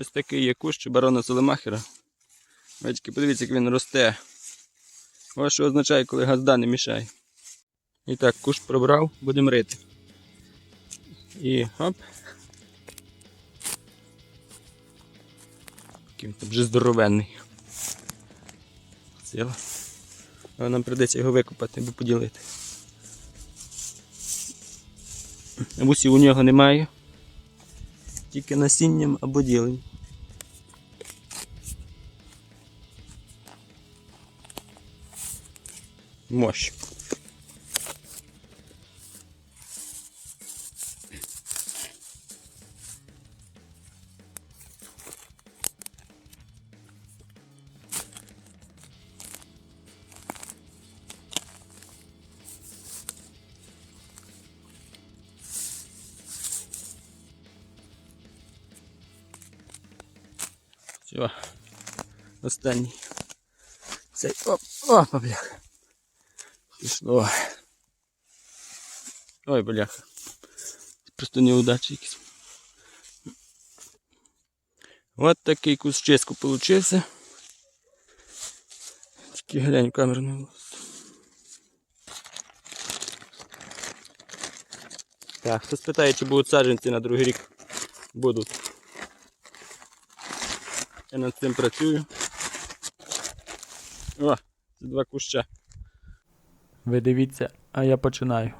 Ось такий є кущ барона Солемахера. Бачите, подивіться, як він росте. Ось що означає, коли газда не мішає. І так, кущ пробрав, будемо рити. І оп. Який він вже здоровенний. Сила. Але нам прийдеться його викопати, аби поділити. Вусів у нього немає. Тільки насінням або ділень. Мощ. Все. Останній. Цей оп, бляха. Пішло. Ой, бляха. Просто неудачі якісь. От такий кусчиську получився. Тільки глянь влазить. Так, хто спитає, чи будуть саджанці на другий рік? Будуть. Я над цим працюю. О, це два куща. Ви дивіться, а я починаю.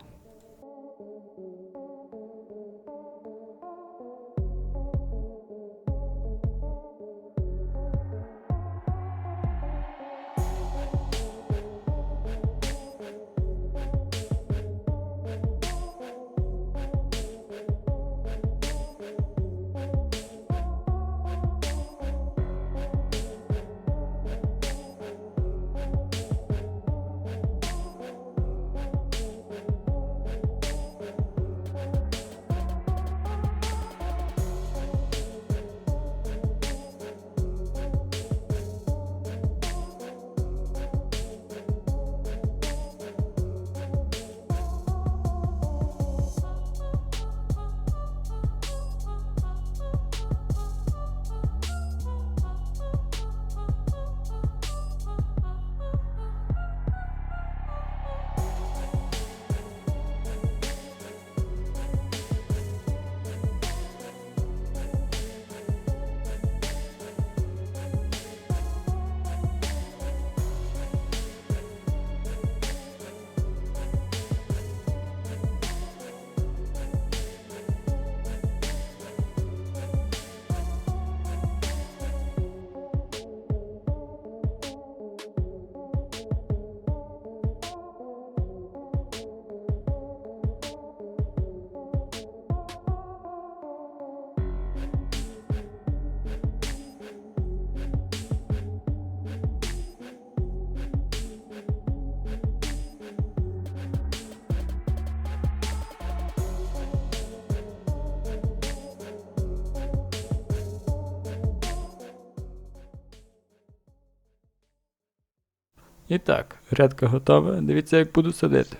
І так, грядка готова. Дивіться, як буду садити.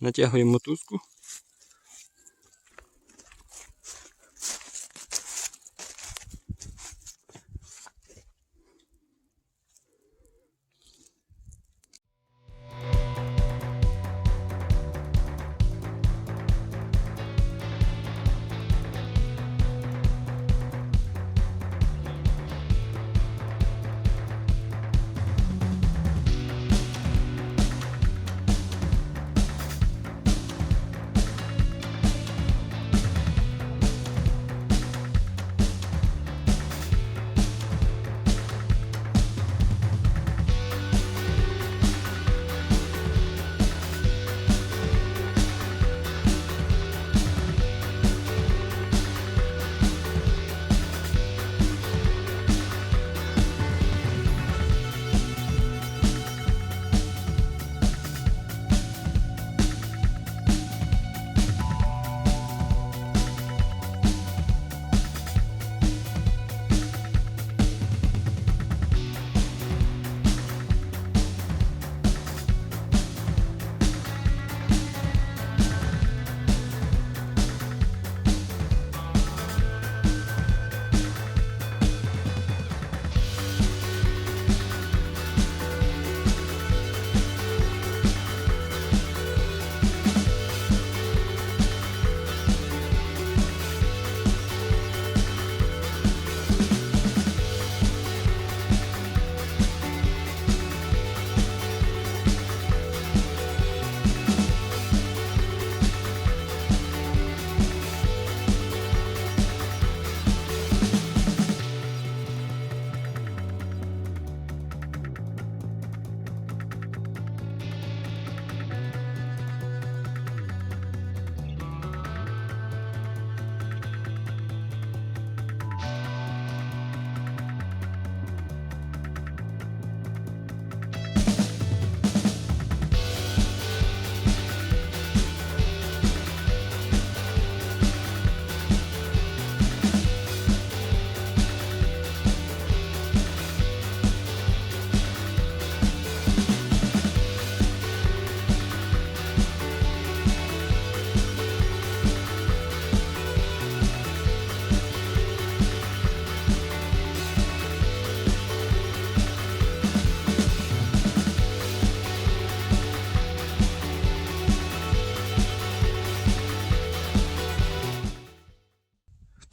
Натягуємо мотузку.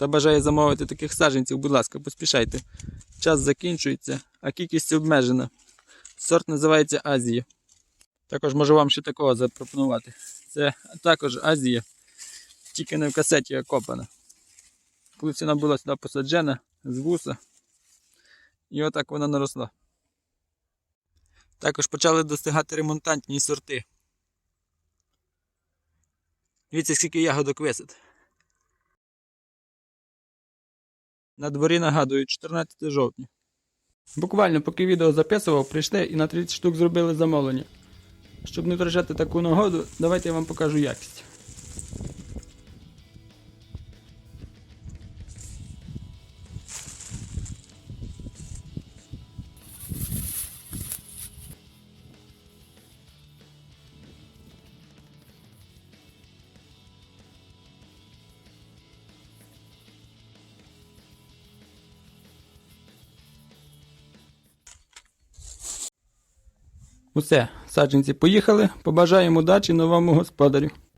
Та бажає замовити таких саджанців, будь ласка, поспішайте. Час закінчується, а кількість обмежена. Сорт називається Азія. Також можу вам ще такого запропонувати. Це також Азія, тільки не в касеті, а копана. Колись вона була сюди посаджена з вуса. І отак вона наросла. Також почали достигати ремонтантні сорти. Дивіться, скільки ягодок висить. На дворі нагадую, 14 жовтня. Буквально поки відео записував, прийшли і на 30 штук зробили замовлення. Щоб не втрачати таку нагоду, давайте я вам покажу якість. Усе, саджанці поїхали. Побажаємо удачі новому господарю.